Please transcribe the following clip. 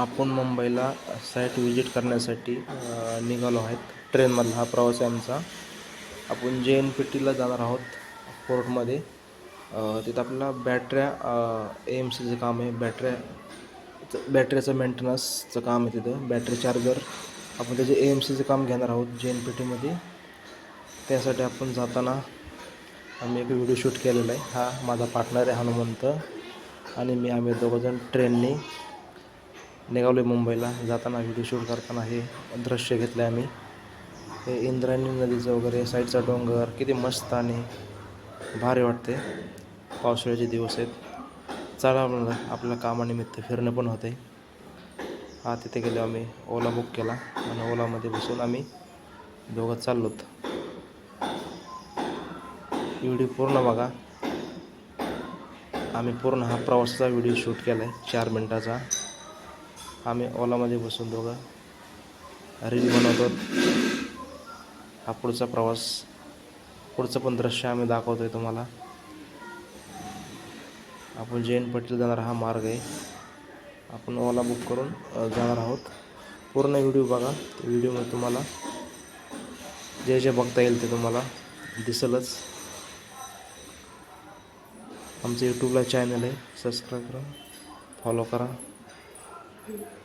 आपण मुंबईला site visit करण्यासाठी निघालो आहेत. ट्रेनमधला हा प्रवास आहे आमचा. आपण जे एन पी टीला जाणार आहोत पोर्टमध्ये तिथं आपल्याला बॅटऱ्या ए एम सीचं काम आहे. बॅटऱ्या बॅटरीचं मेंटेनन्सचं काम आहे तिथं. बॅटरी चार्जर आपण त्याचे ए एम सीचं काम घेणार आहोत जे एन पी टीमध्ये त्यासाठी आपण जाताना आम्ही एक व्हिडिओ शूट केलेला आहे. हा माझा पार्टनर आहे हनुमंत. आणि मी आम्ही दोघंजण ट्रेननी निघालो आहे मुंबईला. जाताना व्हिडिओ शूट करताना हे दृश्य घेतलं आहे आम्ही. हे इंद्रायणी नदीचं वगैरे साईडचा डोंगर किती मस्त आणि भारी वाटते पावसाळ्याचे दिवस आहेत. चला आपल्या कामानिमित्त फिरणं पण होते. हा तिथे गेलो आम्ही. ओला बुक केला आणि ओलामध्ये बसून आम्ही दोघं चाललोत. व्हिडिओ पूर्ण बघा. आम्ही पूर्ण हा प्रवासाचा व्हिडिओ शूट केला आहे चार मिनटाचा. आम्ही ओलामध्ये बसून दोघं रील बनवतो हा पुढचा प्रवास पुढचं पण दृश्य आम्ही दाखवतो आहे तुम्हाला. आपण जैन पटेल जाणार हा मार्ग आहे. आपण ओला बुक करून जाणार आहोत. पूर्ण व्हिडिओ बघा. त्या व्हिडिओमध्ये तुम्हाला जे जे बघता येईल ते तुम्हाला दिसेलच. आमचं यूट्यूबला चॅनल आहे. सबस्क्राईब करा. फॉलो करा. Thank you.